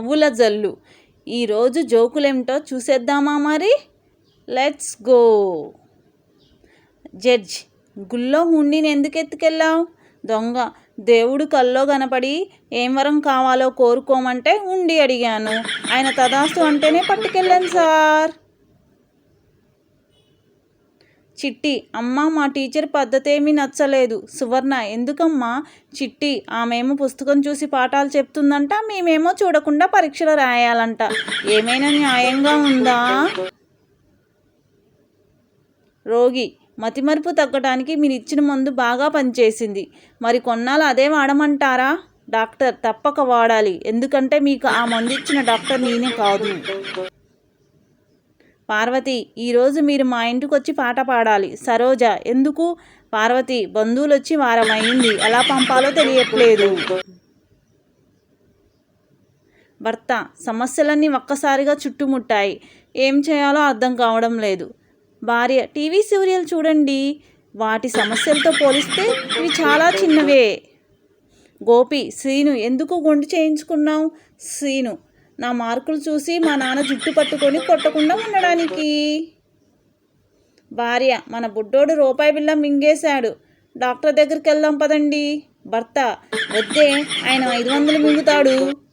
నవ్వుల జల్లు. ఈరోజు జోకులేమిటో చూసేద్దామా మరి? Let's go. జడ్జ్ గుళ్ళో హుండీని ఎందుకు ఎత్తుకెళ్ళావు దొంగ దేవుడు కల్లో కనపడి ఏం వరం కావాలో కోరుకోమంటే ఉండి అడిగాను. ఆయన తదాస్తు అంటేనే పట్టుకెళ్ళాను సార్. చిట్టి అమ్మ మా టీచర్ పద్ధతేమీ నచ్చలేదు. సువర్ణ ఎందుకమ్మా? చిట్టి ఆమెమో పుస్తకం చూసి పాఠాలు చెప్తుందంట మేమేమో చూడకుండా పరీక్షలు రాయాలంట. ఏమైనా న్యాయంగా ఉందా? రోగి మతిమరుపు తగ్గడానికి మీరు ఇచ్చిన మందు బాగా పనిచేసింది. మరి కొన్నాళ్ళు అదే వాడమంటారా? డాక్టర్ తప్పక వాడాలి. ఎందుకంటే మీకు ఆ మందు ఇచ్చిన డాక్టర్ నేనే కాదు. పార్వతి ఈరోజు మీరు మా ఇంటికి వచ్చి పాట పాడాలి. సరోజ ఎందుకు? పార్వతి బంధువులు వచ్చి వారం అయింది ఎలా పంపాలో తెలియట్లేదు. భర్త సమస్యలన్నీ ఒక్కసారిగా చుట్టుముట్టాయి. ఏం చేయాలో అర్థం కావడం లేదు. భార్య టీవీ సీరియల్ చూడండి. వాటి సమస్యలతో పోలిస్తే ఇవి చాలా చిన్నవే. గోపి శ్రీను ఎందుకు గుండు చేయించుకున్నావు? శ్రీను నా మార్కులు చూసి మా నాన్న జుట్టు పట్టుకొని కొట్టకుండా ఉండడానికి. భార్య మన బుడ్డోడు రూపాయి బిళ్ళ మింగేశాడు. డాక్టర్ దగ్గరికి వెళ్దాం పదండి. భర్త వద్దే ఆయన ఐదు వందలు మింగుతాడు.